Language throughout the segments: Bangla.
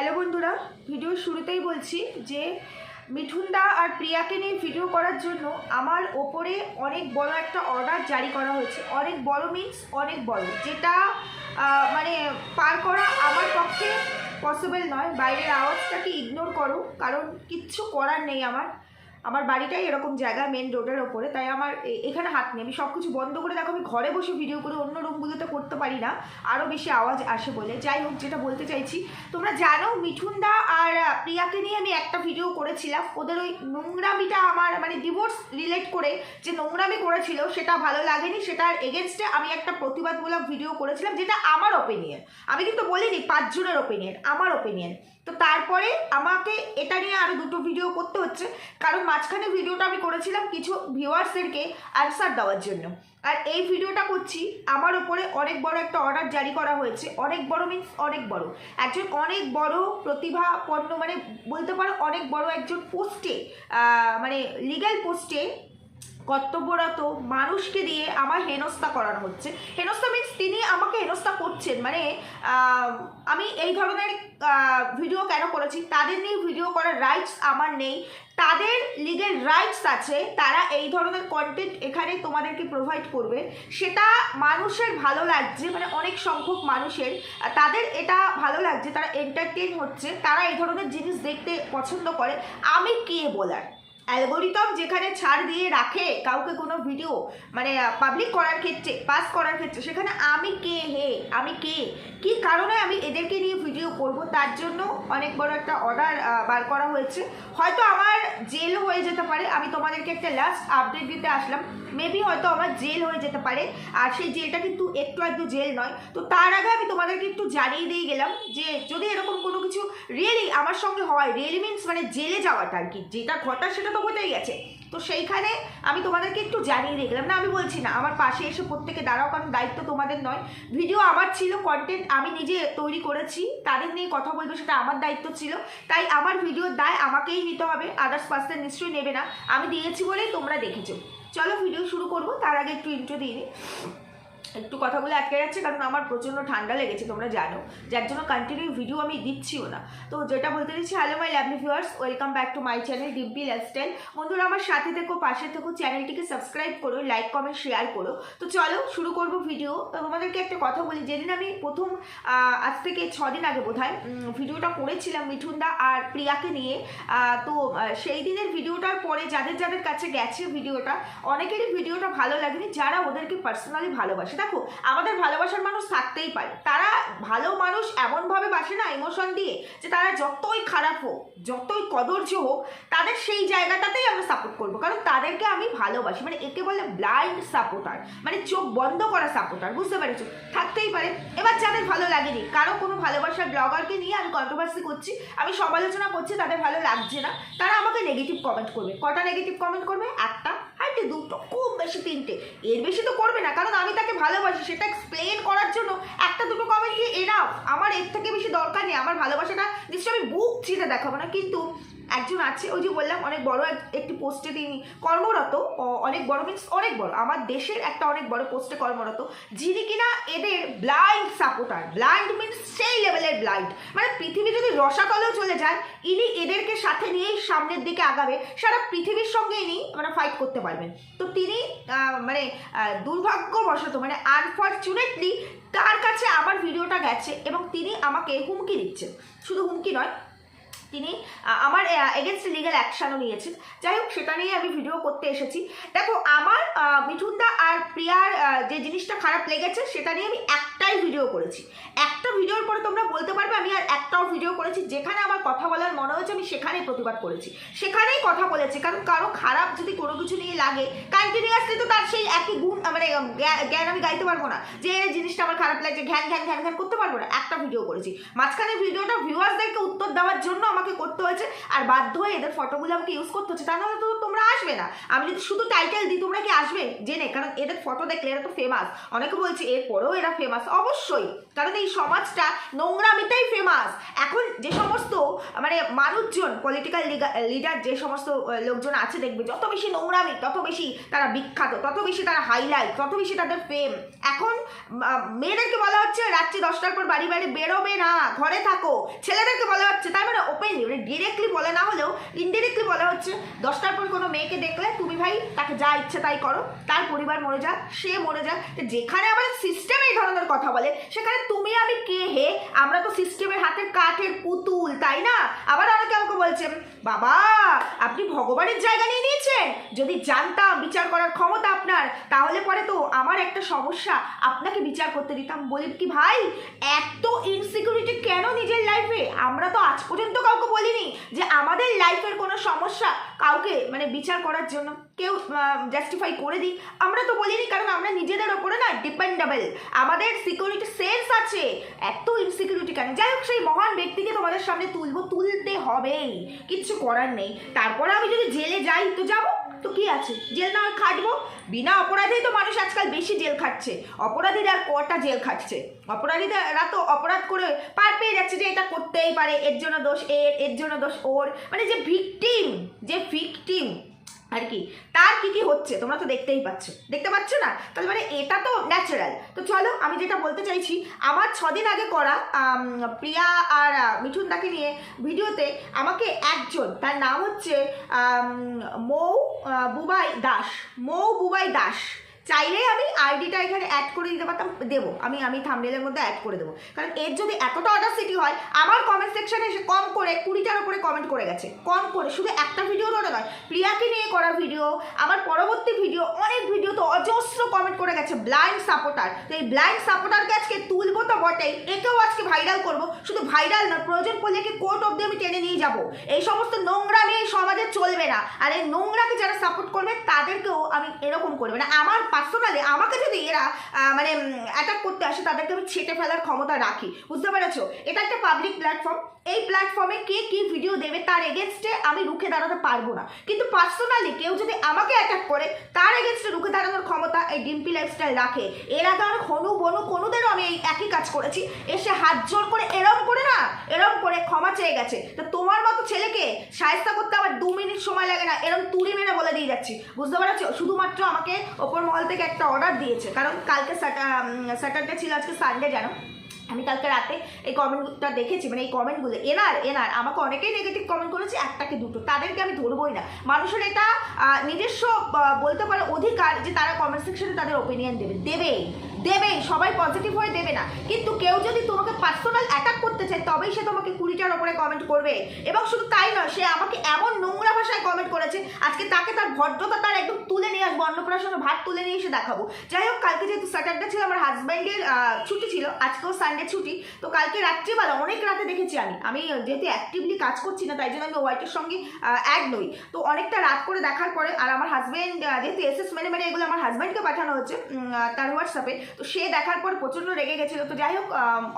হ্যালো বন্ধুরা ভিডিও শুরুতেই বলছি যে মিঠুনদা আর প্রিয়াকে নিয়ে ভিডিও করার জন্য আমার ওপরে অনেক বড় একটা অর্ডার জারি করা হয়েছে। অনেক বড় মিন্স অনেক বড়, যেটা মানে পার করা আমার পক্ষে পসিবল নয়। বাইরের আওয়াজটাকে ইগনোর করো, কারণ কিচ্ছু করার নেই আমার। আমার বাড়িটাই এরকম জায়গা মেন রোডের ওপরে, তাই আমার এখানে হাত নেই। আমি সব কিছু বন্ধ করে দেখো, আমি ঘরে বসে ভিডিও করে অন্য রুমগুলোতে করতে পারি না। আরও বেশি আওয়াজ আসে বলে। যাই হোক, যেটা বলতে চাইছি, তোমরা জানো মিঠুনদা আর প্রিয়াকে নিয়ে আমি একটা ভিডিও করেছিলাম। ওদের ওই নোংরামিটা আমার মানে ডিভোর্স রিলেট করে যে নোংরামি করেছিল, সেটা ভালো লাগেনি। সেটার এগেনস্টে আমি একটা প্রতিবাদমূলক ভিডিও করেছিলাম, যেটা আমার ওপিনিয়ন আমি কিন্তু বলিনি, পাঁচজনের ওপিনিয়ন আমার ওপিনিয়ন তো তারপরে আমাকে এটা নিয়ে আরও দুটো ভিডিও করতে হচ্ছে। কারণ মাঝখানে ভিডিওটা আমি করেছিলাম কিছু ভিউয়ার্সদেরকে অ্যান্সার দেওয়ার জন্য। আর এই ভিডিওটা করছি, আমার ওপরে অনেক বড় একটা অর্ডার জারি করা হয়েছে। অনেক বড় মিন্স অনেক বড়। একজন অনেক বড় প্রতিভাপন্ন মানে বলতে পারো অনেক বড় একজন পোস্টে মানে লিগ্যাল পোস্টে কর্তব্যরত মানুষকে দিয়ে আমার হেনস্থা করানো হচ্ছে। হেনস্থা মিন্স তিনি আমাকে হেনস্থা করছেন। মানে আমি এই ধরনের ভিডিও কেন করেছি? তাদের নিয়ে ভিডিও করার রাইটস আমার নেই। তাদের লিগের রাইটস আছে। তারা এই ধরনের কন্টেন্ট এখানে তোমাদেরকে প্রোভাইড করবে। সেটা মানুষের ভালো লাগছে মানে অনেক সংখ্যক মানুষের। তাদের এটা ভালো লাগছে, তারা এন্টারটেন হচ্ছে। তারা এই ধরনের জিনিস দেখতে পছন্দ করে। আমি কে বলার? অ্যালগোরিদম যেখানে ছাড় দিয়ে রাখে কাউকে কোনো ভিডিও মানে পাবলিক করার ক্ষেত্রে পাস করার ক্ষেত্রে, সেখানে আমি কে, হে, আমি কে, কি কারণে আমি এদেরকে নিয়ে ভিডিও করব, তার জন্য অনেক বড় একটা অর্ডার বার করা হয়েছে। হয়তো আমার জেল হয়ে যেতে পারে, আমি তোমাদেরকে একটা লাস্ট আপডেট দিতে আসলাম। মেবি হয়তো আমার জেল হয়ে যেতে পারে, আর সেই জেলটা কিন্তু একটু একটু জেল নয়। তো তার আগে আমি তোমাদেরকে একটু জানিয়ে দিয়ে গেলাম যে, যদি এরকম কোনো রিয়েলি আমার সঙ্গে হয়। রিয়েলি মিনস মানে জেলে যাওয়াটা আর কি যেটা ঘটার সেটা তো হতেই গেছে। তো সেইখানে আমি তোমাদেরকে একটু জানিয়ে দেখলাম। না, আমি বলছি না, আমার পাশে এসে প্রত্যেকে দাঁড়াও, কারণ দায়িত্ব তোমাদের নয়। ভিডিও আমার ছিল কন্টেন্ট আমি নিজে তৈরি করেছি। তাদের নিয়ে কথা বলব, সেটা আমার দায়িত্ব ছিল। তাই আমার ভিডিওর দায় আমাকেই নিতে হবে। আদার্স পার্সন নিশ্চয়ই নেবে না। আমি দিয়েছি বলেই তোমরা দেখেছ। চলো ভিডিও শুরু করব। তার আগে একটু ইন্ট্রো দিয়ে একটু কথাগুলো আটকে যাচ্ছে, কারণ আমার প্রচণ্ড ঠান্ডা লেগেছে, তোমরা জানো যার জন্য কন্টিনিউ ভিডিও আমি দিচ্ছিও না। তো যেটা বলতে দিচ্ছি hello my lovely viewers welcome back to my channel Dimpi lifestyle বন্ধুরা, আমার সাথে থেকো, পাশে থেকো, চ্যানেলটিকে সাবস্ক্রাইব করো লাইক কমেন্ট শেয়ার করো। তো চলো শুরু করব ভিডিও তোমাদেরকে একটা কথা বলি, যেদিন আমি প্রথম আজ থেকে ছদিন আগে বোধ ভিডিওটা করেছিলাম মিঠুনদা আর প্রিয়াকে নিয়ে তো সেই দিনের ভিডিওটার পরে যাদের যাদের কাছে গেছে ভিডিওটা অনেকেরই ভিডিওটা ভালো লাগেনি, যারা ওদেরকে পার্সোনালি ভালোবাসে দেখো, আমাদের ভালোবাসার মানুষ থাকতেই পারে। তারা ভালো মানুষ এমনভাবে বাসে না ইমোশন দিয়ে যে তারা যতই খারাপ হোক, যতই কদর্য হোক, তাদের সেই জায়গাটাতেই আমরা সাপোর্ট করব। কারণ তাদেরকে আমি ভালোবাসি। মানে একে বলে ব্লাইন্ড সাপোর্টার মানে চোখ বন্ধ করা সাপোর্টার বুঝতে পেরেছ? থাকতেই পারে। এবার যাদের ভালো লাগেনি, কারও কোনো ভালোবাসার ব্লগারকে নিয়ে আমি কন্ট্রোভার্সি করছি, আমি সমালোচনা করছি, তাদের ভালো লাগছে না, তারা আমাকে নেগেটিভ কমেন্ট করবে। কটা নেগেটিভ কমেন্ট করবে? একটা। হাইটে দুটো, খুব বেশি তিনটে। এর বেশি তো করবে না, কারণ আমি তাকে ভালোবাসি। সেটা এক্সপ্লেন করার জন্য একটা দুটো কমেন্ট দিয়ে এরাও। আমার এর থেকে বেশি দরকার নেই, আমার ভালোবাসাটা নিশ্চয়ই আমি বুক চিনে দেখাবো না, কিন্তু একজন আছে, ওই যে বললাম, অনেক বড় একটি পোস্টে তিনি কর্মরত অনেক বড় মিনস অনেক বড়। আমার দেশের একটা অনেক বড় পোস্টে কর্মরত, যিনি কিনা এদের ব্লাইন্ড সাপোর্টার ব্লাইন্ড মিনস সেই লেভেলের ব্লাইন্ড মানে পৃথিবী যদি রসাতলেও চলে যায়, ইনি এদেরকে সাথে নিয়েই সামনের দিকে আগাবে, সারা পৃথিবীর সঙ্গে ইনি মানে ফাইট করতে পারবেন। তো তিনি মানে দুর্ভাগ্যবশত মানে আনফর্চুনেটলি তার কাছে আমার ভিডিওটা গেছে এবং তিনি আমাকে হুমকি দিচ্ছেন। শুধু হুমকি নয় তিনি আমার এগেনস্ট লিগাল অ্যাকশানও নিয়েছেন। যাই হোক, সেটা নিয়ে আমি ভিডিও করতে এসেছি। দেখো, আমার মিঠুনদা আর প্রিয়ার যে জিনিসটা খারাপ লেগেছে, সেটা নিয়ে আমি একটাই ভিডিও করেছি। একটা ভিডিওর পরে তোমরা বলতে পারবে, আমি আর একটাও ভিডিও করেছি, যেখানে আমার কথা বলার মনে হয়েছে, আমি সেখানেই প্রতিবাদ করেছি। সেখানেই কথা বলেছি, কারণ কারও খারাপ যদি কোনো কিছু নিয়ে লাগে কন্টিনিউয়াসলি তো তার সেই একই গুণ মানে জ্ঞান আমি গাইতে পারব না, যে জিনিসটা আমার খারাপ লাগছে, ঘ্যান ঘ্যান ঘ্যান ঘ্যান করতে পারব না, একটা ভিডিও করেছি। মাঝখানে ভিডিওটা ভিউয়ার্সদেরকে উত্তর দেওয়ার জন্য আমাকে করতে হয়েছে, আর বাধ্য হয়ে এদের ফটোগুলো আমাকে ইউজ করতে হচ্ছে, তা তো তোমরা আসবে না। আমি যদি শুধু টাইটেল দিই, তোমরা কি আসবে? জেনে, কারণ এদের ফটো দেখলে এরা তো ফেমাস অনেকে বলছে, এরপরেও এরা ফেমাস অবশ্যই। কারণ এই সমাজটা নোংরামিতেই ফেমাস এখন যে সমস্ত মানে মানুষজন পলিটিক্যাল লিডার যে সমস্ত লোকজন আছে দেখবে, যত বেশি নোংরামি, তত বেশি তারা বিখ্যাত, তত বেশি তারা হাইলাইট তত বেশি তাদের ফেম এখন মেয়েদেরকে বলা হচ্ছে, রাত্রি দশটার পর বাড়ি বাড়ি বেরোবে না, ঘরে থাকো। ছেলেদেরকে বলা হচ্ছে, তার মানে ওপেনলি মানে ডিরেক্টলি বলে না হলেও ইনডিরেক্টলি বলা হচ্ছে, দশটার পর কোনো মেয়েকে দেখলে, তুমি ভাই, তাকে যা ইচ্ছে তাই করো, তার পরিবার মরে যাক, সে মরে যাক। যেখানে আবার সিস্টেম এই ধরনের কথা বলে সেখানে তুমি আমি কে হে? আমরা তো সিস্টেমের হাতে কাঠের পুতুল, তাই না? আবার অনেকে আমাকে বলছেন বাবা, আপনি ভগবানের জায়গা নিয়ে নিয়েছেন। যদি জানতাম বিচার করার ক্ষমতা আপনার, তাহলে পরে তো আমার একটা সমস্যা, আপনাকে বিচার করতে দিতাম। বলি কি ভাই, এত ইনসিকিউরিটি কেন নিজের লাইফে আমরা তো আজ পর্যন্ত কাউকে বলিনি যে আমাদের লাইফের কোনো সমস্যা কাউকে মানে বিচার করার জন্য। কেউ জাস্টিফাই করে দিই। আমরা তো বলিনি, কারণ আমরা নিজেদের ওপরে না ডিপেন্ডেবল আমাদের সিকিউরিটি সেন্স আছে। এত ইনসিকিউরিটি কেন? যাই হোক, সেই মহান ব্যক্তিকে তোমাদের সামনে তুলবো, তুলতে হবেই। কিচ্ছু করার নেই। তারপরে আমি যদি জেলে যাই, তো যাব? তো কি আছে? জেল না খাটবো? বিনা অপরাধেই তো মানুষ আজকাল বেশি জেল খাটছে অপরাধীরা আর কটা জেল খাটছে অপরাধীরা তো অপরাধ করে পার পেয়ে যাচ্ছে যে এটা করতেই পারে। এর জন্য দোষ এর এর জন্য দোষ ওর। মানে যে ভিকটিম যে ভিকটিম আর কি? তার কি কি হচ্ছে? তোমরা তো দেখতেই পাচ্ছ। দেখতে পাচ্ছ না? তাহলে মানে এটা তো ন্যাচারাল তো চলো, আমি যেটা বলতে চাইছি, আমার ছদিন আগে করা প্রিয়া আর মিঠুনদাকে মিঠুন দাকে নিয়ে ভিডিওতে আমাকে একজন, তার নাম হচ্ছে মৌ বুবাই দাস। মৌ বুবাই দাস। চাইলেই আমি আইডিটা এখানে অ্যাড করে দিতে পারতাম, দেবো। আমি আমি থামনেলের মধ্যে অ্যাড করে দেবো। কারণ এর যদি এতটা অর্ডার সিটি হয়, আমার কমেন্ট সেকশানে এসে কম করে, কুড়িটার উপরে কমেন্ট করে গেছে। কম করে, শুধু একটা ভিডিও ওটা নয়, প্রিয়াকে নিয়ে করা ভিডিও আমার পরবর্তী ভিডিও অনেক ভিডিও তো অজস্র কমেন্ট করে গেছে ব্লাইন্ড সাপোর্টার তো এই ব্লাইন্ড সাপোর্টারকে আজকে তুলবো তো বটেই, একেও আজকে ভাইরাল করব। শুধু ভাইরাল না প্রয়োজন পড়লে কি কোর্ট অব্দি আমি টেনে নিয়ে যাব? এই সমস্ত নোংরামি এই সমাজে চলবে না। আর এই নোংরাকে যারা সাপোর্ট করবে, তাদেরকেও আমি এরকম করবে। না আমার পার্সোনালি আমাকে যদি এরা মানে অ্যাটাক করতে আসে, তাদেরকে আমি ছেটে ফেলার ক্ষমতা রাখি। বুঝতে পেরেছ? এটা একটা পাবলিক প্ল্যাটফর্ম এই প্ল্যাটফর্মে কে কি ভিডিও দেবে তার এগেনস্টে আমি রুখে দাঁড়াতে পারব না। কিন্তু পার্সোনালি কেউ যদি আমাকে অ্যাটাক করে, তার এগেনস্টে রুখে দাঁড়ানোর ক্ষমতা এই ডিম্পি লাইফস্টাইল রাখে। এর আগে আমার হনু বনু কোনুদেরও আমি এই একই কাজ করেছি। এসে হাত জোর করে এরম করে না, এরম করে ক্ষমা চেয়ে গেছে। তো তোমার মতো ছেলেকে সাহেস্তা করতে আমার দু মিনিট সময় লাগে না, এরম তুড়ি মেরে বলে যাচ্ছি বুঝতে পারছি? শুধুমাত্র আমাকে ওপর মহল থেকে একটা অর্ডার দিয়েছে। কারণ কালকে স্যাটারডে ছিল আজকে সানডে জানো? আমি কালকে রাতে এই কমেন্টটা দেখেছি। মানে এই কমেন্টগুলো এনার এনার, আমাকে অনেকেই নেগেটিভ কমেন্ট করেছে, একটাকে দুটো। তাদেরকে আমি ধরবই না। মানুষের এটা নিজস্ব বলতে পারে, অধিকার যে তারা কমেন্ট সেকশনে তাদের ওপিনিয়ন দেবে। দেবেই। দেবেই সবাই পজিটিভ হয়ে দেবে না। কিন্তু কেউ যদি তোমাকে পার্সোনাল অ্যাটাক করতে চায়, তবেই সে তোমাকে কুড়িটার ওপরে কমেন্ট করবে। এবং শুধু তাই নয়, সে আমাকে এমন নোংরা ভাষায় কমেন্ট করেছে, আজকে তাকে তার ভদ্রতা তার একদম তুলে নিয়ে আসব, অন্নপ্রাশনে ভাত তুলে নিয়ে এসে দেখাবো। যাই হোক, কালকে যেহেতু স্যাটারডে ছিল, আমার হাজব্যান্ডের ছুটি ছিল, আজকেও সানডে ছুটি, তো কালকে রাত্রিবেলা, অনেক রাতে দেখেছি আমি। আমি যেহেতু অ্যাক্টিভলি কাজ করছি না, তাই জন্য আমি ওয়াইটের সঙ্গে অ্যাড নই। তো অনেকটা রাত করে দেখার পরে, আর আমার হাজব্যান্ড যেহেতু এস এস মেনে মেনে এগুলো আমার হাজব্যান্ডকে পাঠানো হচ্ছে তার হোয়াটসঅ্যাপে তো সে দেখার পর প্রচণ্ড রেগে গেছিল। তো যাই হোক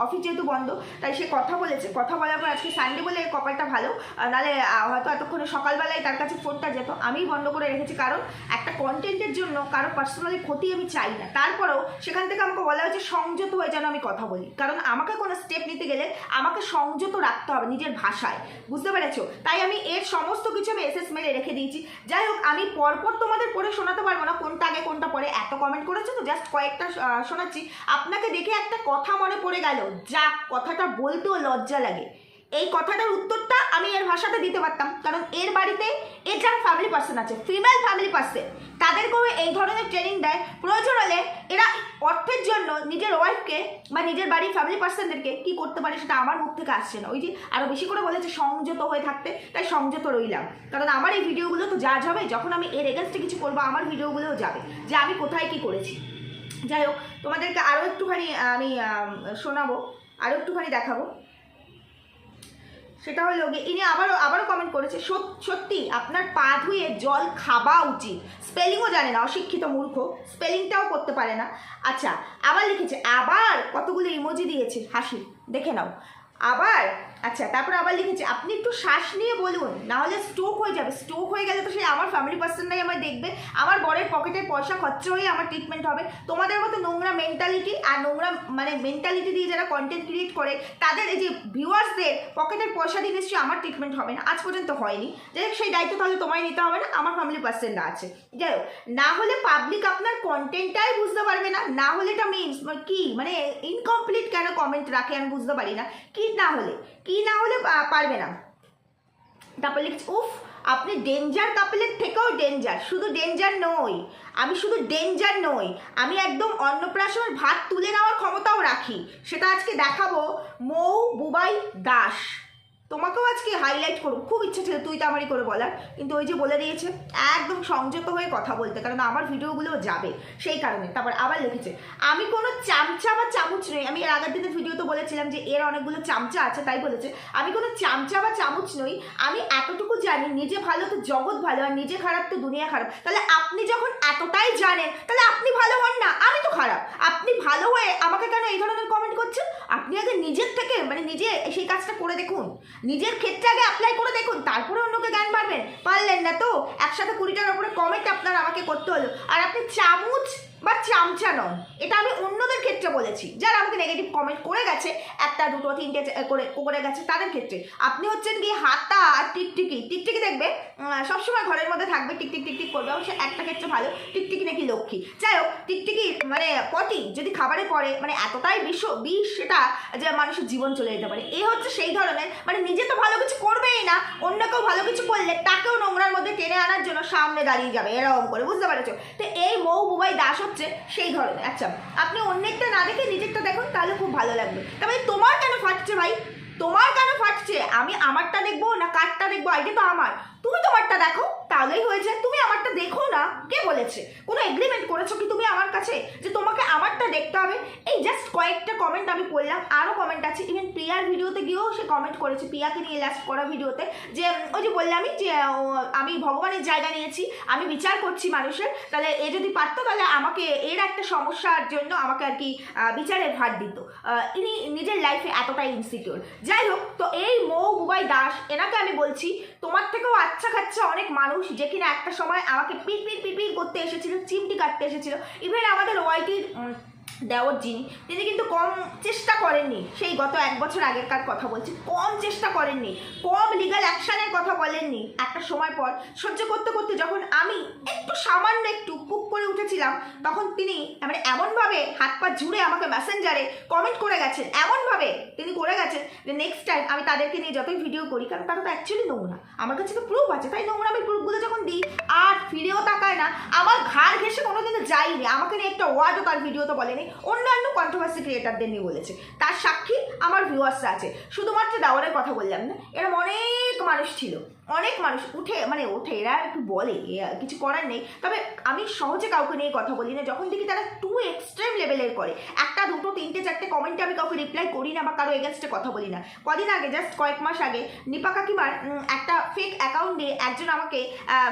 অফিস যেহেতু বন্ধ, তাই সে কথা বলেছে। কথা বলার পর আজকে সানডে বলে কপালটা ভালো। নাহলে হয়তো এতক্ষণে সকালবেলায় তার কাছে ফোনটা যেত। আমিই বন্ধ করে রেখেছি। কারণ একটা কন্টেন্টের জন্য কারও পার্সোনালি ক্ষতি আমি চাই না। তারপরেও সেখান থেকে আমাকে বলা হয়েছে, সংযত হয়ে যেন আমি কথা বলি। কারণ আমাকে কোনো স্টেপ নিতে গেলে আমাকে সংযত রাখতে হবে নিজের ভাষায়। বুঝতে পেরেছ? তাই আমি এর সমস্ত কিছু আমি এসএস মেলে রেখে দিয়েছি। যাই হোক, আমি পরপর তোমাদের পড়ে শোনাতে পারব না কোনটা আগে কোনটা পরে। এত কমেন্ট করেছ তো জাস্ট কয়েকটা শোনাচ্ছি, আপনাকে দেখে একটা কথা মনে পড়ে গেল। যা কথাটা বলতেও লজ্জা লাগে। এই কথাটার উত্তরটা আমি এর ভাষাতে দিতে পারতাম, কারণ এর বাড়িতে এর যার ফ্যামিলি পার্সন আছে ফিমেল ফ্যামিলি পার্সন তাদেরকেও এই ধরনের ট্রেনিং দেয়। প্রয়োজন হলে এরা অর্থের জন্য নিজের ওয়াইফকে বা নিজের বাড়ির ফ্যামিলি পার্সনদেরকে কি করতে পারে সেটা আমার মুখ থেকে আসছে না। ওই যে আরও বেশি করে বলেছে, সংযত হয়ে থাকতে, তাই সংযত রইলাম। কারণ আমার এই ভিডিওগুলো তো যা যাবে যখন আমি এর এগেনস্টে কিছু করব, আমার ভিডিওগুলোও যাবে যে আমি কোথায় কি করেছি। যাই হোক, তোমাদেরকে আরও একটুখানি আমি শোনাবো আরও একটুখানি দেখাবো। সেটা হলো গিয়ে, ইনি আবারও আবারও কমেন্ট করেছে, "সত- সত্যি, আপনার পা ধুয়ে জল খাওয়া উচিত। স্পেলিংও জানে না, অশিক্ষিত মূর্খ স্পেলিংটাও করতে পারে না। আচ্ছা আবার লিখেছে, আবার কতগুলো ইমোজি দিয়েছে, হাসি, দেখে নাও। আবার আচ্ছা তারপর আবার লিখেছে, আপনি একটু শ্বাস নিয়ে বলুন না হলে স্ট্রোক হয়ে যাবে। স্ট্রোক হয়ে গেলে তো সেই আমার ফ্যামিলি পার্সনরাই আমার দেখবে। আমার বরের পকেটের পয়সা খরচা হয়ে আমার ট্রিটমেন্ট হবে। তোমাদের মতো নোংরা মেন্টালিটি আর নোংরা মানে মেন্টালিটি দিয়ে যারা কন্টেন্ট ক্রিয়েট করে, তাদের এই যে ভিউয়ার্সদের পকেটের পয়সা দিয়ে নিশ্চয়ই আমার ট্রিটমেন্ট হবে না। আজ পর্যন্ত হয়নি। যাই হোক, সেই দায়িত্ব তাহলে তোমায় নিতে হবে না, আমার ফ্যামিলি পার্সনরা আছে। যাই হোক, না হলে পাবলিক আপনার কন্টেন্টটাই বুঝতে পারবে না না হলে এটা মিনস কি মানে ইনকমপ্লিট কেন কমেন্ট রাখে আমি বুঝতে পারি না। কি না হলে? কি না হলে পারবে না। তারপর লিখছি, উফ, আপনি ডেঞ্জার কাপেলের থেকেও ডেঞ্জার শুধু ডেঞ্জার নই, আমি শুধু ডেঞ্জার নই। আমি একদম অন্নপ্রাশন ভাত তুলে নেওয়ার ক্ষমতাও রাখি। সেটা আজকে দেখাবো। মৌ বুবাই দাস। তোমাকেও আজকে হাইলাইট করব খুব ইচ্ছে ছিল তুই তামারি করে বলার। কিন্তু ওই যে বলে দিয়েছে, একদম সংযত হয়ে কথা বলতে, কারণ আমার ভিডিওগুলো যাবে। সেই কারণে। তারপর আবার লিখেছে, আমি কোনো চামচা বা চামচ নই। আমি এর আগের দিনের ভিডিওতে বলেছিলাম যে এর অনেকগুলো চামচা আছে, তাই বলেছে, আমি কোনো চামচা বা চামচ নই। আমি এতটুকু জানি, নিজে ভালো তো জগৎ ভালো, আর নিজে খারাপ তো দুনিয়া খারাপ। তাহলে আপনি যখন এতটাই জানেন, তাহলে আপনি ভালো হন না, আমি তো খারাপ। আপনি ভালো হয়ে আমাকে কেন এই ধরনের কমেন্ট করছেন? আপনি আগে নিজের থেকে মানে নিজে সেই কাজটা করে দেখুন। নিজের ক্ষেত্রে আগে অ্যাপ্লাই করে দেখুন, তারপরে অন্যকে জ্ঞান পারবেন পারলেন না তো? একসাথে কুড়ি টাকার উপরে কমেন্ট আপনার আমাকে করতে হলো। আর আপনি চামচ বা চামচা নন এটা আমি অন্যদের ক্ষেত্রে বলেছি। যারা আমাকে নেগেটিভ কমেন্ট করে গেছে, একটা, দুটো, তিনটে করে করে গেছে, তাদের ক্ষেত্রে। আপনি হচ্ছেন গিয়ে হাতা আর টিকটিকি। টিকটিকি দেখবে সবসময় ঘরের মধ্যে থাকবে, টিকটিক টিকটিক করবে অবশ্য একটা ক্ষেত্রে ভালো, টিকটিকি নাকি লক্ষ্মী। যাই হোক, টিকটিকি মানে পটি যদি খাবারে পড়ে মানে এতটাই বিষ বিষ, সেটা যে মানুষের জীবন চলে যেতে পারে। এ হচ্ছে সেই ধরনের মানে নিজে তো ভালো কিছু করবেই না, অন্য কেউ ভালো কিছু করলে তাকেও নোংরার মধ্যে টেনে আনার জন্য সামনে দাঁড়িয়ে যাবে, এরকম করে, বুঝতে পারছ? তো এই মৌ বুবাই দাস হচ্ছে সেই ধরনের। আচ্ছা আপনি অন্যেরটা না দেখে নিজেরটা দেখুন, তাহলে খুব ভালো লাগবে। তবে তোমার কেন ফাটছে ভাই? তোমার কেন ফাটছে? আমি আমারটা দেখব না কারটা দেখব? আইডিয়া তো আমার। তুমি তোমারটা দেখো। তাহলেই হয়েছে তুমি আমারটা দেখো না। কে বলেছে? কোনো এগ্রিমেন্ট করেছ কি তুমি আমার কাছে? যে তোমাকে আমারটা দেখতে হবে? এই জাস্ট কয়েকটা কমেন্ট আমি পড়লাম। আরও কমেন্ট আছে। ইভেন প্রিয়ার ভিডিওতে গিয়েও সে কমেন্ট করেছে। প্রিয়াকে নিয়ে লাস্ট করা ভিডিওতে। যে ওই যে বললামই যে আমি ভগবানের জায়গা নিয়েছি। আমি বিচার করছি মানুষের। তাহলে এ যদি পারতো তাহলে আমাকে এর একটা সমস্যার জন্য আমাকে আর কি বিচারের ভার দিত। ইনি নিজের লাইফে এতটাই ইনসিকিউর যাই হোক, তো এই মৌ বুবাই দাস। এনাকে আমি বলছি, তোমার থেকেও আচ্ছা খাচ্ছে অনেক মানুষ যে কিনা একটা সময় আমাকে পিট পিট করতে এসেছিল, চিমটি কাটতে এসেছিল। ইভেন আমাদের ওয়াইটির দেওয়ার যিনি তিনি কিন্তু কম চেষ্টা করেননি। সেই গত এক বছর আগেরকার কথা বলছি, কম চেষ্টা করেননি, কম লিগাল অ্যাকশানের কথা বলেননি। একটা সময় পর, সহ্য করতে করতে যখন আমি একটু সামান্য একটু কুক করে উঠেছিলাম, তখন তিনি মানে এমনভাবে হাত পা জুড়ে আমাকে মেসেঞ্জারে কমেন্ট করে গেছেন, এমনভাবে তিনি করে গেছেন যে নেক্সট টাইম আমি তাদেরকে নিয়ে যতই ভিডিও করি, কারণ তারা তো অ্যাকচুয়ালি নোংরা। আমার কাছে তো প্রুফ আছে, তাই নোংরা আমি প্রুফগুলো যখন দিই, আর ফিরেও তাকায় না, আমার ঘাড় ঘেসে কোনোদিনও যাইনি আমাকে নিয়ে একটা ওয়ার্ডও তার ভিডিও তো বলেনি। অন্যান্য কন্ট্রোভার্সি ক্রিয়েটারদের নিয়ে বলেছে। তার আমার ভিউয়ার্সরা আছে। শুধুমাত্র দাওয়ারের কথা বললাম না এরকম অনেক মানুষ ছিল। অনেক মানুষ উঠে মানে ওঠে, এরা একটু বলে কিছু করার নেই। তবে আমি সহজে কাউকে নিয়ে কথা বলি না। যখন দেখি তারা টু এক্সট্রিম লেভেলের করে, একটা, দুটো, তিনটে, চারটে কমেন্টে আমি কাউকে রিপ্লাই করি না বা কারও এগেনস্টে কথা বলি না। কদিন আগে জাস্ট কয়েক মাস আগে, নিপা কাকিমার একটা ফেক অ্যাকাউন্ট একজন আমাকে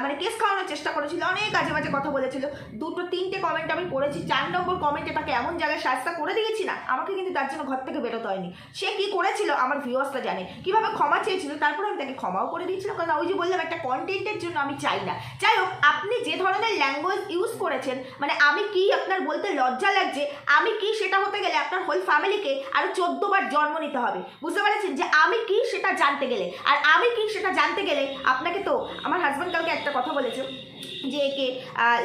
মানে কেস খাওয়ানোর চেষ্টা করেছিল, অনেক আজে বাজে কথা বলেছিল। দুটো, তিনটে কমেন্ট আমি পড়েছি, চার নম্বর কমেন্টে তাকে এমন জায়গায় শাস্তা করে দিয়েছি না, আমাকে কিন্তু তার জন্য ঘর থেকে বেরোতে হয়নি সে কি করেছিল? আমার ভিউয়ার্সটা জানে। কীভাবে ক্ষমা চেয়েছিল? তারপরে আমি তাকে ক্ষমাও করে দিয়েছিলাম। কারণ ওই যে বললাম, একটা কন্টেন্টের জন্য আমি চাই না। যাই হোক, আপনি যে ধরনের ল্যাঙ্গুয়েজ ইউজ করেছেন মানে আমি কি আপনার বলতে লজ্জা লাগছে? আমি কি সেটা হতে গেলে আপনার হোল ফ্যামিলিকে আরও চোদ্দ বার জন্ম নিতে হবে? বুঝতে পেরেছেন? যে আমি কি সেটা জানতে গেলে? আর আমি কি সেটা জানতে গেলে আপনাকে তো, আমার হাজব্যান্ড কালকে একটা কথা বলেছে। যে একে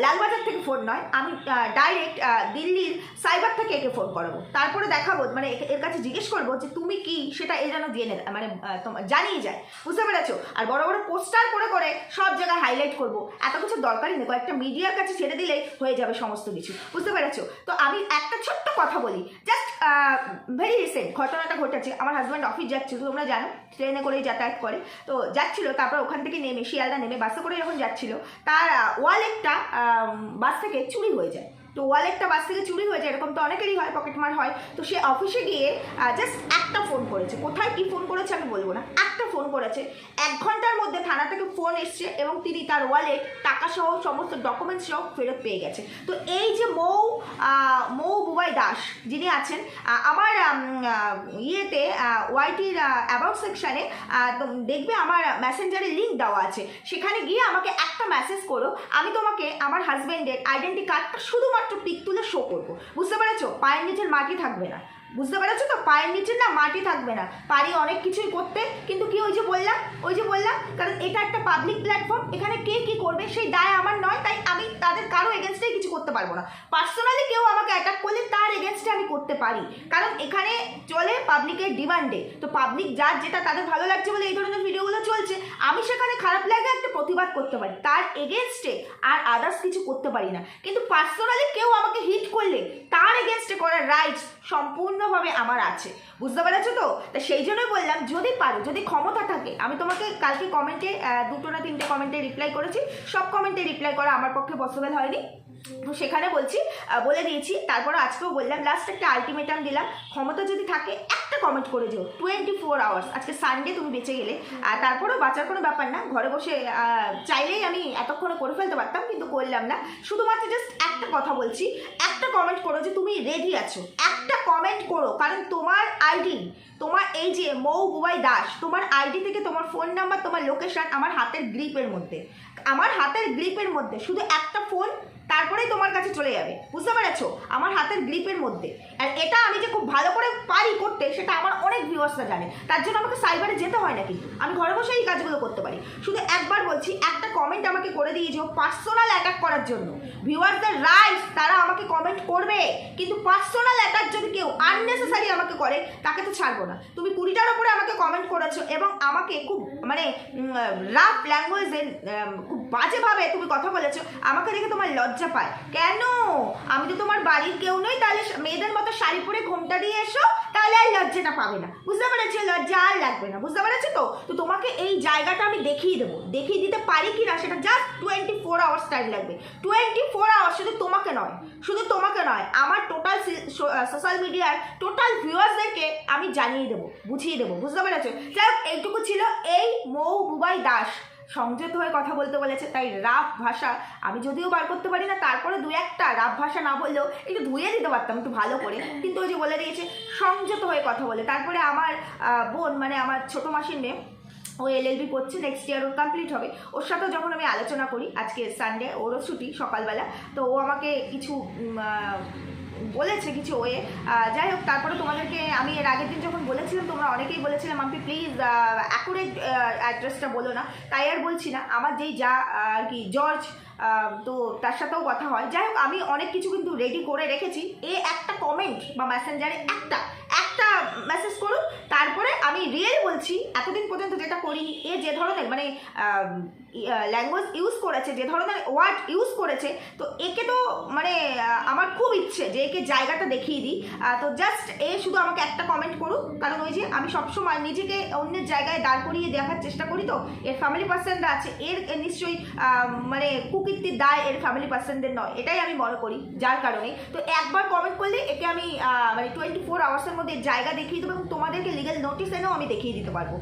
লালবাজার থেকে ফোন নয়, আমি ডাইরেক্ট দিল্লির সাইবার থেকে একে ফোন করাবো। তারপরে দেখাবো মানে এর কাছে জিজ্ঞেস করব যে তুমি কি, সেটা এ যেন জেনে মানে তোমার জানিয়ে যায়। বুঝতে পেরেছ? আর বড় বড় পোস্টার করে করে সব জায়গায় হাইলাইট করব। এত কিছু দরকারই নেই, কয়েকটা মিডিয়ার কাছে ছেড়ে দিলেই হয়ে যাবে সমস্ত কিছু। বুঝতে পেরেছ? তো আমি একটা ছোট্ট কথা বলি জাস্ট ভেরি রিসেন্ট ঘটনাটা ঘটেছে। আমার হাজব্যান্ড অফিস যাচ্ছিল, তোমরা জানো ট্রেনে করেই যাতায়াত করে। তো যাচ্ছিল, তারপর ওখান থেকে নেমে, শিয়ালদা নেমে, বাসে করে যখন যাচ্ছিল, তার ওয়ালেটটা বাস থেকে চুরি হয়ে যায়। তো ওয়ালেটটা বাস থেকে চুরি হয়ে যায় এরকম তো অনেকেরই হয় পকেটমার হয়। তো সে অফিসে গিয়ে জাস্ট একটা ফোন করেছে। কোথায় কি ফোন করেছে আমি বলব না, একটা ফোন করেছে। এক ঘণ্টার মধ্যে থানা থেকে ফোন এসছে এবং তিনি তার ওয়ালেট টাকা সহ সমস্ত ডকুমেন্টস সহ ফেরত পেয়ে গেছে। তো এই যে মৌ মৌ বুবাই দাস যিনি আছেন আমার ইয়েতে ওয়াইটির অ্যাবাউট সেকশানে দেখবে আমার মেসেঞ্জারে লিঙ্ক দেওয়া আছে। সেখানে গিয়ে আমাকে একটা মেসেজ করো, আমি তোমাকে আমার হাজব্যান্ডের আইডেন্টি কার্ডটা শুধুমাত্র পিক তুলে শো করব। বুঝতে পেরেছ? পায়ের নিচের মাটি থাকবে না। বুঝতে পেরেছ তো? পায়ের নিচে না মাটি থাকবে না। পারি অনেক কিছুই করতে, কিন্তু কি ওই যে বললাম, ওই যে বললাম, কারণ এটা একটা পাবলিক প্ল্যাটফর্ম এখানে কে কি করবে সেই দায় আমার নয়, তাই আমি তাদের কারও এগেনস্টে কিছু করতে পারব না। পার্সোনালি কেউ আমাকে অ্যাটাক করলে তার এগেনস্টে আমি করতে পারি। কারণ এখানে চলে পাবলিকের ডিমান্ডে তো পাবলিক যার যেটা তাদের ভালো লাগছে বলে এই ধরনের ভিডিওগুলো চলছে, আমি সেখানে খারাপ লাগে একটা প্রতিবাদ করতে পারি। তার এগেনস্টে আর আদার্স কিছু করতে পারি না। কিন্তু পার্সোনালি কেউ আমাকে হিট করলে, তার এগেনস্টে করার রাইটস সম্পূর্ণভাবে আমার আছে। বুঝতে পেরেছ তো? তা সেই জন্যই বললাম, যদি পারো, যদি ক্ষমতা থাকে, আমি তোমাকে কালকে কমেন্টে দুটো না তিনটে কমেন্টে রিপ্লাই করেছি। সব কমেন্টে রিপ্লাই করা আমার পক্ষে পসিবল হয়নি। সেখানে বলছি বলে দিয়েছি। তারপরে আজকেও বললাম লাস্ট একটা আলটিমেটাম দিলাম। ক্ষমতা যদি থাকে, একটা কমেন্ট করে যেও টোয়েন্টি ফোর আওয়ার্স আজকে সানডে তুমি বেঁচে গেলে। আর তারপরেও বাঁচার কোনো ব্যাপার না। ঘরে বসে চাইলেই আমি এতক্ষণে করে ফেলতে পারতাম, কিন্তু করলাম না। শুধুমাত্র জাস্ট একটা কথা বলছি। একটা কমেন্ট করো যে তুমি রেডি আছো। একটা কমেন্ট করো। কারণ তোমার আইডি তোমার এই যে মৌ বুবাই দাস, তোমার আইডি থেকে তোমার ফোন নাম্বার তোমার লোকেশন আমার হাতের গ্রিপের মধ্যে। আমার হাতের গ্রিপের মধ্যে। শুধু একটা ফোন তারপরেই তোমার কাছে চলে যাবে। বুঝতে পেরেছ? আমার হাতের গ্রিপের মধ্যে। আর এটা আমি যে খুব ভালো করে পারি করতে, সেটা আমার অনেক ভিউয়ার্সরা জানে। তার জন্য আমাকে সাইবারে যেতে হয় না কিন্তু আমি ঘরে বসে এই কাজগুলো করতে পারি। শুধু একবার বলছি, একটা কমেন্ট আমাকে করে দিয়ে যে পার্সোনাল অ্যাটাক করার জন্য। ভিউয়ারদের রাইট তারা আমাকে কমেন্ট করবে। কিন্তু পার্সোনাল অ্যাটাক যদি কেউ আননেসেসারি আমাকে করে, তাকে তো ছাড়বো না। তুমি কুড়িটার ওপরে আমাকে কমেন্ট করেছ এবং আমাকে খুব মানে রাফ ল্যাঙ্গুয়েজে খুব বাজেভাবে তুমি কথা বলেছ। আমাকে দেখে তোমার লজ্জা পায়। কেন? আমি তো তোমার বাড়ির কেউ নই, তাহলে মেয়েদের মতো শাড়ি পরে ঘোমটা দিয়ে এসো, তাহলে আর লজ্জাটা পাবে না। বুঝতে পেরেছ? লজ্জা আর লাগবে না। বুঝতে পেরেছ তো? তো তোমাকে এই জায়গাটা আমি দেখিয়ে দেবো। দেখিয়ে দিতে পারি কি না, সেটা just twenty four hours time লাগবে। টোয়েন্টি ফোর আওয়ার্স শুধু তোমাকে নয়, শুধু তোমাকে নয়, আমার টোটাল সোশ্যাল মিডিয়ার টোটাল ভিউয়ার্সদেরকে আমি জানিয়ে দেবো, বুঝিয়ে দেবো। বুঝতে পেরেছ? যাই এইটুকু ছিল এই মৌ বুবাই দাস। সংযত হয়ে কথা বলতে বলেছে, তাই রাফ ভাষা আমি যদিও বার করতে পারি না, তারপরে দু একটা রাফ ভাষা না বললেও একটু ধুয়ে দিতে পারতাম একটু ভালো করে। কিন্তু ওই যে বলে দিয়েছে, সংযত হয়ে কথা বলে। তারপরে আমার বোন মানে আমার ছোটো মাসির মেয়ে, ও এলএলবি করছে নেক্সট ইয়ার ওর কমপ্লিট হবে। ওর সাথেও যখন আমি আলোচনা করি, আজকে সানডে ওরও ছুটি সকালবেলা, তো ও আমাকে কিছু বলেছে কিছু ওয়ে। যাই হোক, তারপরে তোমাদেরকে আমি এর আগের দিন যখন বলেছিলাম, তোমরা অনেকেই বলেছিলাম আমি প্লিজ অ্যাকুরেট অ্যাড্রেসটা বলো না। তাই আর বলছি না। আমার যেই যা আর কি জর্জ তো তার সাথেও কথা হয়। যাই হোক, আমি অনেক কিছু কিন্তু রেডি করে রেখেছি। এ একটা কমেন্ট বা মেসেঞ্জারে একটা একটা মেসেজ করুন। তারপরে আমি রিয়েল বলছি, এতদিন পর্যন্ত যেটা করিনি, এ যে ধরনের মানে ল্যাঙ্গুয়েজ ইউজ করেছে, যে ধরনের ওয়ার্ড ইউজ করেছে, তো একে তো মানে আমার খুব ইচ্ছে যে একে জায়গাটা দেখিয়ে দিই। তো জাস্ট এ শুধু আমাকে একটা কমেন্ট করুক, কারণ ওই যে আমি সবসময় নিজেকে অন্যের জায়গায় দাঁড় করিয়ে দেখার চেষ্টা করি তো, এর ফ্যামিলি পার্সনরা আছে, এর নিশ্চয়ই মানে কুকীর্তির দায় এর ফ্যামিলি পার্সনদের নয়, এটাই আমি মনে করি, যার কারণে। তো একবার কমেন্ট করলে একে আমি মানে টোয়েন্টি ফোর আওয়ার্সের মধ্যে জায়গা দেখিয়ে দেবো এবং তোমাদেরকে লিগেল নোটিস এনেও আমি দেখিয়ে দিতে পারব।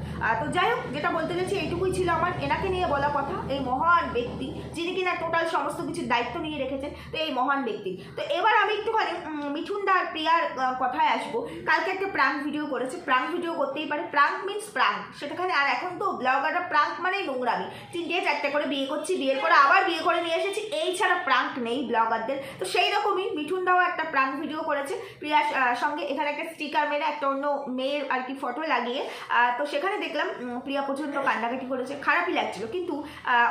তো যাই হোক, যেটা বলতে চাইছি, এইটুকুই ছিল আমার, এনাকে নিয়ে বলা কথা, এই মহান ব্যক্তি, যিনি কিনা টোটাল সমস্ত কিছুর দায়িত্ব নিয়ে রেখেছেন, তো এই মহান ব্যক্তি। তো এবার আমি একটুখানি মিঠুন দা প্রিয়ার কথায় আসব। কালকে একটা প্রাঙ্ক ভিডিও করেছে। প্রাঙ্ক ভিডিও করতেই পারে। প্রাঙ্ক মিন্স প্রাঙ্ক সেটাখানে আর এখন তো ব্লগাররা প্রাঙ্ক মানেই নোংরামি। তিনটে চারটে করে বিয়ে করছি, বিয়ের পরে আবার বিয়ে করে নিয়ে এসেছি। এই ছাড়া প্রাঙ্ক নেই ব্লগারদের তো সেই রকমই মিঠুন দাও একটা প্রাঙ্ক ভিডিও করেছে। প্রিয়ার সঙ্গে এখানে একটা স্টিকার মেরে একটা অন্য মেয়ের আর কি ফটো লাগিয়ে তো সেখানে দেখলাম প্রিয়া প্রচণ্ড কান্নাকাটি করেছে। খারাপই লাগছিল। কিন্তু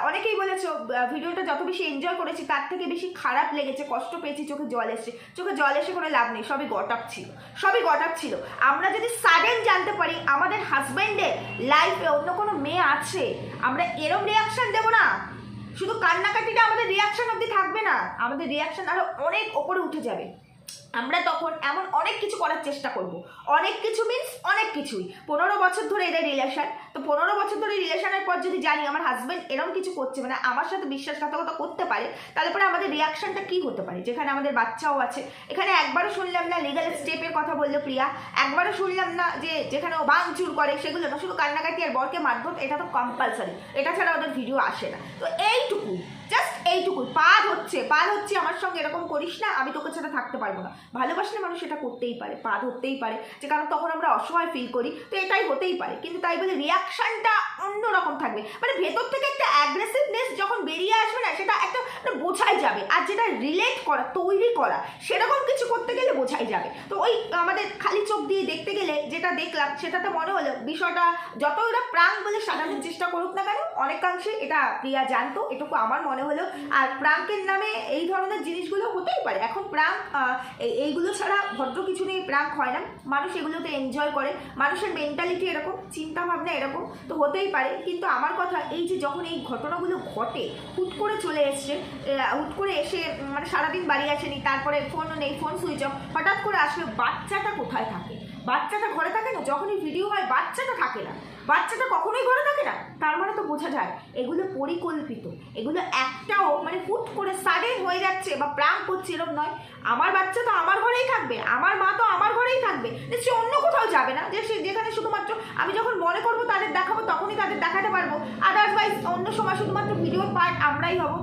অনেকেই বলেছ ভিডিওটা যত বেশি এনজয় করেছি, তার থেকে বেশি খারাপ লেগেছে, কষ্ট পেয়েছি, চোখে জল এসছে। চোখে জল এসে কোনো লাভ নেই, সবই গটাপ ছিল, সবই গটাপ ছিল। আমরা যদি সাডেন জানতে পারি, আমাদের হাজব্যান্ডের লাইফে অন্য কোনো মেয়ে আছে, আমরা এরম রিয়াকশন দেবো না। শুধু কান্নাকাটিটা আমাদের রিয়াকশন অবধি থাকবে না, আমাদের রিয়াকশন আরও অনেক ওপরে উঠে যাবে। আমরা তখন এমন অনেক কিছু করার চেষ্টা করব। অনেক কিছু মিন্স অনেক কিছুই। পনেরো বছর ধরে এদের রিলেশন তো পনেরো বছর ধরে রিলেশনের পর যদি জানি আমার হাজব্যান্ড এরকম কিছু করছে মানে আমার সাথে বিশ্বাসঘাতকতা করতে পারে, তাহলে পরে আমাদের রিয়াকশনটা কি হতে পারে? যেখানে আমাদের বাচ্চাও আছে। এখানে একবারও শুনলাম না লিগাল স্টেপের কথা বলল প্রিয়া। একবারও শুনলাম না যে যেখানে ও ভাঙচুর করে, সেগুলো না। শুধু কান্নাকাটি আর বরকে মারধর, এটা তো কম্পালসারি এটা ছাড়া ওদের ভিডিও আসে না। তো এইটুকুই জাস্ট এইটুকুই। পাদ হচ্ছে পাদ হচ্ছে আমার সঙ্গে এরকম করিস না, আমি তোকে ছাড়া থাকতে পারব না। ভালোবাসলে মানুষ এটা করতেই পারে, পা ধরতেই পারে, যে কারণ তখন আমরা অসহায় ফিল করি, তো এটাই হতেই পারে। কিন্তু তাই বলে রিয়াকশনটা অন্যরকম থাকবে। মানে ভেতর থেকে একটা অ্যাগ্রেসিভনেস যখন বেরিয়ে আসবে না, সেটা একটা একটা বোঝাই যাবে। আর যেটা রিলেট করা, তৈরি করা, সেরকম কিছু করতে গেলে বোঝাই যাবে। তো ওই আমাদের খালি চোখ দিয়ে দেখতে গেলে যেটা দেখলাম, সেটাতে মনে হলো বিষয়টা যত ওরা প্রাণ বলে সাজানোর চেষ্টা করুক না কেন, অনেকাংশে এটা প্রিয়া জানতো, এটুকু আমার মনে হলো। আর প্রাঙ্কের নামে এই ধরনের জিনিসগুলো হতেই পারে। এখন প্রাঙ্ক এই- এইগুলো ছাড়া ভদ্র কিছু নেই প্রাঙ্ক হয় না। মানুষ এগুলোতে এনজয় করে। মানুষের মেন্টালিটি এরকম, চিন্তাভাবনা এরকম, তো হতেই পারে। কিন্তু আমার কথা, এই যে যখন এই ঘটনাগুলো ঘটে, হুট করে চলে এসছে হুট করে এসে মানে সারাদিন বাড়ি আসেনি, তারপরে ফোনও নেই ফোন সুইচ অফ হঠাৎ করে আসলে, বাচ্চাটা কোথায় থাকে? বাচ্চাটা ঘরে থাকে না, যখনই ভিডিও হয় বাচ্চাটা থাকে না। বাচ্চাটা কখনোই ঘরে থাকে না, তার মানে তো বোঝা যায়, এগুলো পরিকল্পিত, এগুলো একটাও মানে হুট করে সাডেন হয়ে যাচ্ছে বা প্রাণ করছে এরকম নয়। আমার বাচ্চা তো আমার ঘরেই থাকবে, আমার মা তো আমার ঘরেই থাকবে সে অন্য কোথাও যাবে না, যে সে যেখানে শুধুমাত্র আমি যখন মনে করব তাদের দেখাবো তখনই তাদের দেখাতে পারব আদারওয়াইজ অন্য সময় শুধুমাত্র ভিডিওর পার্ট আমরাই হব।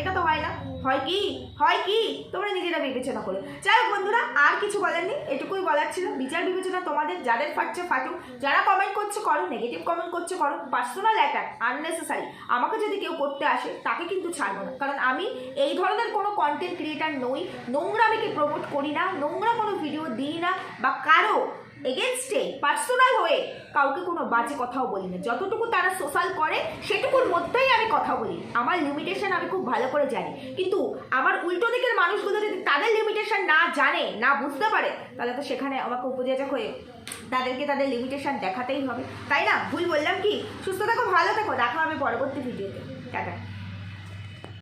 এটা তো হয় না। হয় কি? হয় কি? তোমরা নিজেরা বিবেচনা করো। যাই হোক বন্ধুরা, আর কিছু বলার নেই, এটুকুই বলার ছিল। বিচার বিবেচনা তোমাদের, যাদের ফাটছে ফাটুক। যারা কমেন্ট করছে, করো। নেগেটিভ কমেন্ট করছে, করো। পার্সোনাল অ্যাটাক আননেসেসারি আমাকে যদি কেউ করতে আসে, তাকে কিন্তু ছাড়বো না। কারণ আমি এই ধরনের কোনো কন্টেন্ট ক্রিয়েটার নই। নোংরা নোংরামিকে প্রমোট করি না? নোংরা কোনো ভিডিও দিই না। বা কারও এগেনস্টে পার্সোনাল হয়ে কাউকে কোনো বাজে কথাও বলি না। যতটুকু তারা সোশ্যাল করে, সেটুকুর মধ্যেই আমি কথা বলি। আমার লিমিটেশন আমি খুব ভালো করে জানি। কিন্তু আমার উল্টো দিকের মানুষগুলো যদি তাদের লিমিটেশন না জানে, না বুঝতে পারে, তাহলে তো সেখানে আমাকে উপযোজক হয়ে তাদেরকে তাদের লিমিটেশন দেখাতেই হবে। তাই না? ভুল বললাম কি? সুস্থ থাকো, ভালো থাকো। দেখা হবে পরবর্তী ভিডিওতে টাটা।